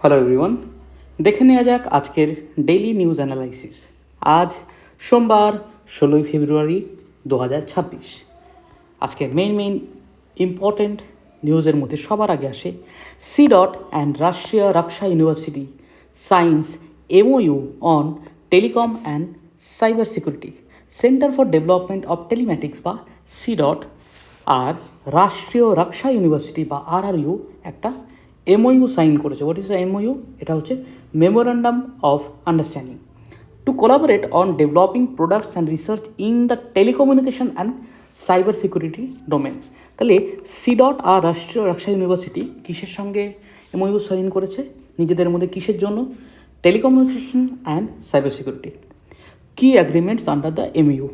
Hello everyone দেখে নেওয়া যাক আজকের ডেইলি নিউজ অ্যানালাইসিস আজ সোমবার, ষোলোই ফেব্রুয়ারি দু হাজার ছাব্বিশ। আজকের মেইন মেইন ইম্পর্ট্যান্ট নিউজের মধ্যে সবার আগে আসে C dot and Rashtriya Raksha university science MoU on telecom and cyber security Centre for Development of Telematics বা সি ডট আর রাষ্ট্রীয় রক্ষা ইউনিভার্সিটি বা আরআরইউ একটা এমওইউ সাইন করেছে। হোয়াট ইজ এমওইউ এটা হচ্ছে memorandum of understanding to collaborate on developing products and research in the telecommunication and cyber security domain তাহলে সিডট আর Rashtriya Raksha university কিসের সঙ্গে এমওইউ সাইন করেছে? নিজেদের মধ্যে কিসের জন্য? টেলিকমিউনিকেশন অ্যান্ড সাইবার সিকিউরিটি কি অ্যাগ্রিমেন্টস আন্ডার দ্য এমইউ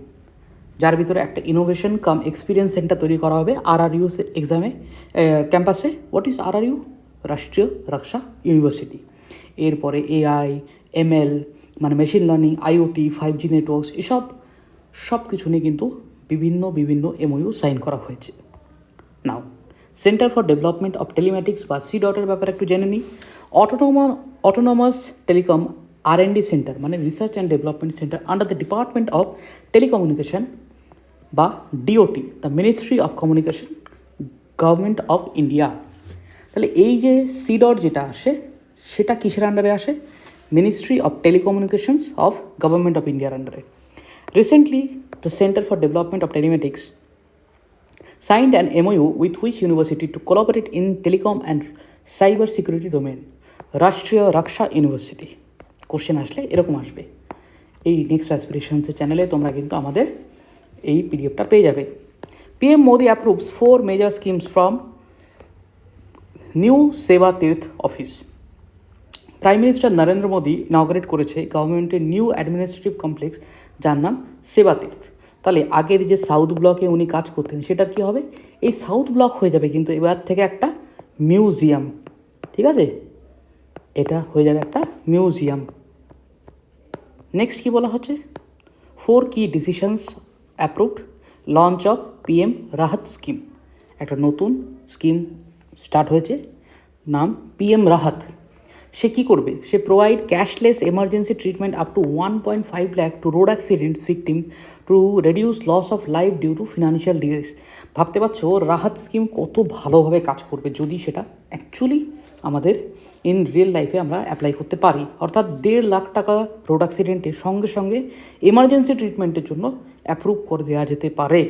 যার ভিতরে একটা ইনোভেশন কাম এক্সপিরিয়েন্স সেন্টার তৈরি করা হবে। আর আর ইউ এক্সামে ক্যাম্পাসে what is R R U Rashtriya Raksha university. এরপরে এআই, এমএল মানে machine learning, IoT, five G networks, এসব সব কিছু নিয়ে কিন্তু বিভিন্ন বিভিন্ন এমওইউ সাইন করা হয়েছে। Now, centre for development of telematics বা সি ডটের ব্যাপারে একটু জেনে নিই। Autonoma, autonomous telecom R D centre মানে research and development centre under the department of telecommunication বা DOT the ministry of communication government of India তাহলে এই যে সি ডট যেটা আসে, সেটা কিসের আন্ডারে আসে? Ministry of telecommunications of government of ইন্ডিয়ার আন্ডারে recently the centre for development of telematics signed an MOU with which university to collaborate in telecom and cyber security domain রাষ্ট্রীয় রাক্ষা ইউনিভার্সিটি কোশ্চেন আসলে এরকম আসবে। এই নেক্সট অ্যাসপিরেশনসের চ্যানেলে তোমরা কিন্তু আমাদের এই পিডিএফটা পেয়ে যাবে। PM Modi approves four major schemes from new Seva Tirth office. Prime minister Narendra Modi inaugurate করেছে গভর্নমেন্টের নিউ অ্যাডমিনিস্ট্রেটিভ কমপ্লেক্স যার নাম সেবা তীর্থ। তাহলে আগের যে সাউথ ব্লকে উনি কাজ করতেন, সেটার কি হবে? এই সাউথ ব্লক হয়ে যাবে কিন্তু এবার থেকে একটা মিউজিয়াম ঠিক আছে? এটা হয়ে যাবে একটা মিউজিয়াম নেক্সট কি বলা হচ্ছে? Four key decisions approved launch of PM Rahat scheme একটা নতুন স্কিম স্টার্ট হয়েছে। নাম পিএম রাহাত। সে কী করবে? সে provide cashless emergency treatment up to one point five lakh to road accidents victim to reduce loss of life due to financial distress ভাবতে পারছ, Rahat scheme কত ভালোভাবে কাজ করবে যদি সেটা অ্যাকচুয়ালি আমাদের ইন রিয়েল লাইফে আমরা অ্যাপ্লাই করতে পারি। অর্থাৎ দেড় লাখ টাকা রোড অ্যাক্সিডেন্টের সঙ্গে সঙ্গে এমার্জেন্সি ট্রিটমেন্টের জন্য অ্যাপ্রুভ করে দেওয়া যেতে পারে।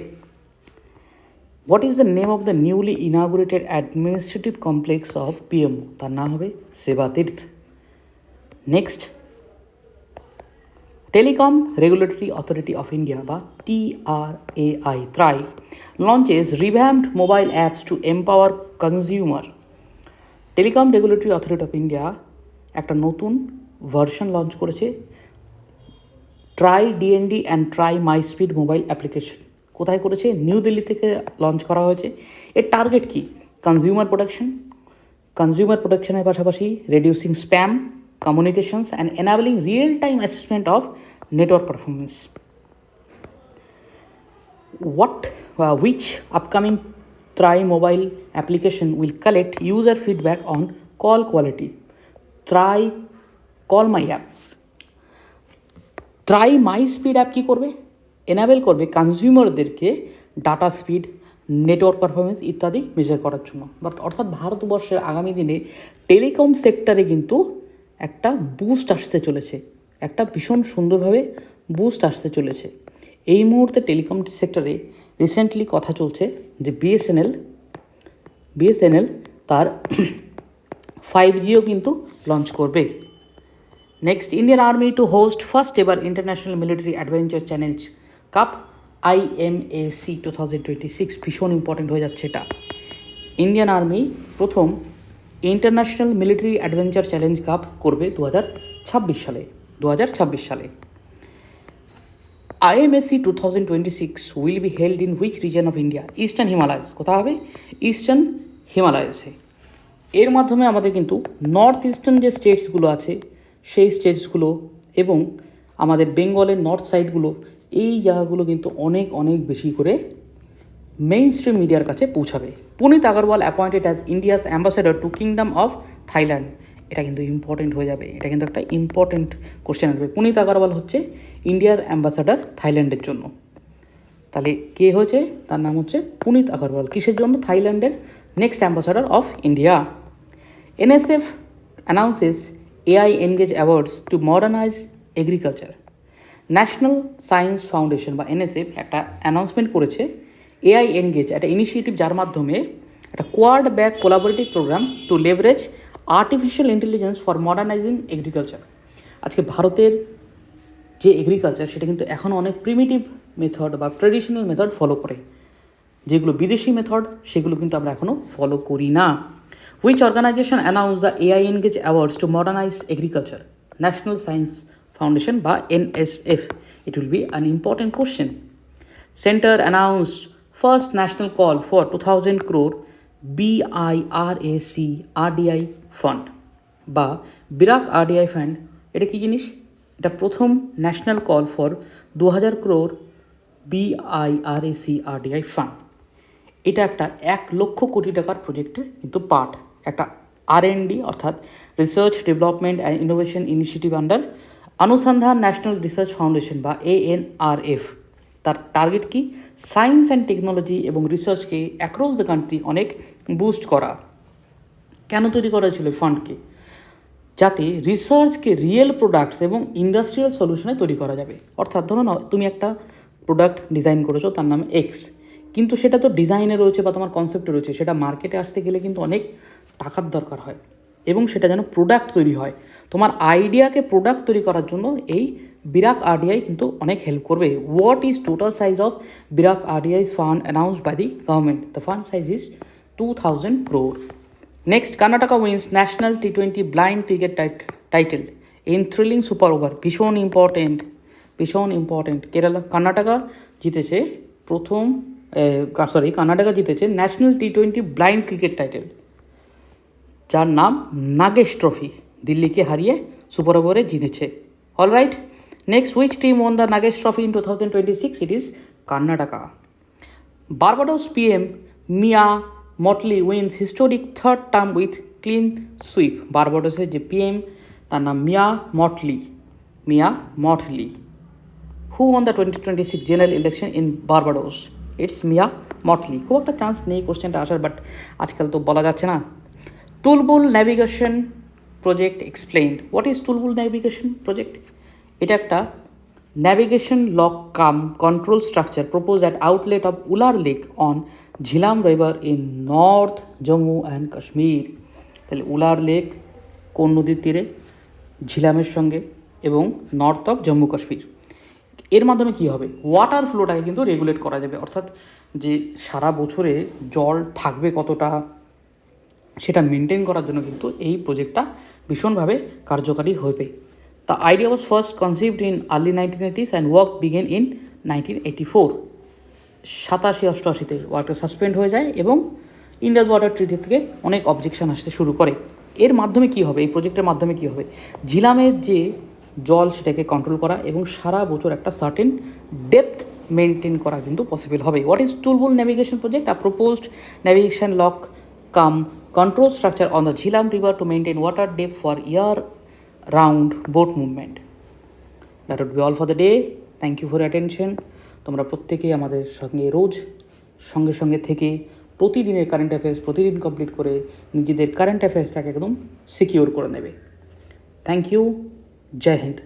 What is the name of the newly inaugurated administrative complex of PMO তার নাম হবে Seva Tirth. Next telecom regulatory authority of India বা TRAI TRAI launches revamped mobile apps to empower consumer telecom regulatory authority of India একটা নতুন version launch করেছে। TRAI DND and TRAI my speed mobile application কোথায় করেছে? New Delhi থেকে launch করা হয়েছে। এর টার্গেট কি? কনজিউমার প্রোটেকশন কনজিউমার প্রোটেকশনের পাশাপাশি reducing spam communications and enabling real time assessment of network performance what uh, upcoming upcoming mobile application will collect user feedback on call quality quality? Call my app TRAI my speed app কী করবে? Enable করবে কনজিউমারদেরকে data speed network performance ইত্যাদি measure করার জন্য। But অর্থাৎ ভারতবর্ষের আগামী দিনে টেলিকম সেক্টরে কিন্তু একটা বুস্ট আসতে চলেছে। একটা ভীষণ সুন্দরভাবে বুস্ট আসতে চলেছে। এই মুহূর্তে টেলিকম সেক্টরে রিসেন্টলি কথা চলছে যে বিএসএনএল বিএসএনএল তার ফাইভ জিও কিন্তু লঞ্চ করবে। Next Indian army to host first এবার international military adventure challenge cup IMAC two thousand twenty six ভীষণ ইম্পর্টেন্ট হয়ে যাচ্ছে এটা। ইন্ডিয়ান আর্মি প্রথম international military adventure challenge cup করবে দু হাজার ছাব্বিশ সালে দু হাজার ছাব্বিশ সালে। IMAC two thousand twenty six will be held in which region of India eastern Himalayas কোথা হবে? ইস্টার্ন হিমালয়সে এর মাধ্যমে আমাদের কিন্তু নর্থ ইস্টার্ন যে স্টেটসগুলো আছে, সেই স্টেটসগুলো এবং আমাদের বেঙ্গলের নর্থ সাইডগুলো এই জায়গাগুলো কিন্তু অনেক অনেক বেশি করে মেইন স্ট্রিম মিডিয়ার কাছে পৌঁছাবে। Punit Agarwal appointed as India's ambassador to kingdom of Thailand এটা কিন্তু ইম্পর্টেন্ট হয়ে যাবে। এটা কিন্তু একটা ইম্পর্টেন্ট কোশ্চেন আসবে। পুনিত আগরওয়াল হচ্ছে ইন্ডিয়ার অ্যাম্বাসাডার থাইল্যান্ডের জন্য। তাহলে কে হয়েছে? তার নাম হচ্ছে পুনিত আগরওয়াল। কিসের জন্য? থাইল্যান্ডের next ambassador of India NSF announces AI engage awards to modernise agriculture National Science Foundation বা এনএসএফ একটা অ্যানাউন্সমেন্ট করেছে। এআই এনগেজ একটা ইনিশিয়েটিভ যার মাধ্যমে একটা Quad backed collaborative programme to leverage artificial intelligence for modernising agriculture আজকে ভারতের যে এগ্রিকালচার সেটা কিন্তু এখনও অনেক প্রিমিটিভ মেথড বা ট্রেডিশনাল মেথড ফলো করে। যেগুলো বিদেশি মেথড সেগুলো কিন্তু আমরা এখনও ফলো করি না। Which organisation announce the AI engage awards to modernise agriculture national science foundation বা NSF it will be an important question Center announced first national call for 2000 crore BIRAC RDI fund. বা BIRAC RDI fund এটা কি জিনিস? এটা প্রথম national call for দু হাজার crore বিআইআরএসি আরডিআই fund এটা একটা এক লক্ষ কোটি টাকার প্রজেক্টের কিন্তু পার্ট একটা আর অর্থাৎ research development and innovation initiative under Anusandhan national research foundation বা এএনআরএফ তার টার্গেট কি? সায়েন্স অ্যান্ড টেকনোলজি এবং রিসার্চকে অ্যাক্রস দ্য কান্ট্রি অনেক বুস্ট করা। কেন তৈরি করা ছিল ফান্ডকে যাতে রিসার্চকে রিয়েল প্রোডাক্টস এবং ইন্ডাস্ট্রিয়াল সলিউশনে তৈরি করা যাবে। অর্থাৎ ধরো না তুমি একটা প্রোডাক্ট ডিজাইন করেছ, তার নাম এক্স কিন্তু সেটা তো ডিজাইনে রয়েছে বা তোমার কনসেপ্টে রয়েছে, সেটা মার্কেটে আসতে গেলে কিন্তু অনেক টাকার দরকার হয়। এবং সেটা যেন প্রোডাক্ট তৈরি হয়। তোমার আইডিয়াকে প্রোডাক্ট তৈরি করার জন্য এই বিরাক আরডিআই কিন্তু অনেক হেল্প করবে। What is total size of BIRAC RDI fund announced by the government the fund size is two thousand crore next Karnataka wins national T twenty blind cricket title in thrilling super over ভীষণ important ভীষণ important Kerala Karnataka জিতেছে প্রথম sorry Karnataka জিতেছে national T twenty blind cricket title যার নাম Nagesh trophy দিল্লিকে হারিয়ে super ওভারে জিতেছে। All right next which team won the Nagesh trophy in two thousand twenty six it is Karnataka Barbados PM Mia Mottley wins historic third term with clean sweep বারবাডোসের যে PM তার নাম Mia Mottley Mia Mottley who won the twenty twenty six general election in Barbados it's Mia Mottley খুব একটা chance নেই কোশ্চেনটা আসার but আজকাল তো বলা যাচ্ছে না। Tulbul navigation project explained what is Tulbul navigation project এটা একটা navigation lock cum control structure propose at outlet of Wular lake on Jhelum river in north Jammu and Kashmir তাহলে উলার লেক কোন নদীর তীরে? ঝিলামের সঙ্গে এবং নর্থ অফ জম্মু কাশ্মীর এর মাধ্যমে কী হবে? ওয়াটার ফ্লোটাকে কিন্তু রেগুলেট করা যাবে। অর্থাৎ যে সারা বছরে জল থাকবে কতটা, সেটা মেনটেন করার জন্য কিন্তু এই প্রজেক্টটা ভীষণভাবে কার্যকারী হবে the idea was first conceived in early nineteen eighties and work began in nineteen eighty four সাতাশি অষ্টআশিতে ওয়াটার সাসপেন্ড হয়ে যায় এবং ইন্ডাস ওয়াটার ট্রিটি থেকে অনেক অবজেকশন আসতে শুরু করে। এর মাধ্যমে কী হবে? এই প্রজেক্টের মাধ্যমে কী হবে? ঝিলামের যে জল সেটাকে কন্ট্রোল করা এবং সারা বছর একটা সার্টেন ডেপথ মেনটেন করা কিন্তু পসিবল হবে। What is Tulbul navigation project a proposed navigation lock cum control structure on the Jhilam River to maintain water depth for year round boat movement. That would be all for the day. Thank you for your attention. তোমরা প্রত্যেকেই আমাদের সঙ্গে রোজ সঙ্গে সঙ্গে থেকে প্রতিদিনের current affairs প্রতিদিন complete করে নিজেদের কারেন্ট অ্যাফেয়ার্সটাকে একদম সিকিওর করে নেবে থ্যাংক ইউ জয় হিন্দ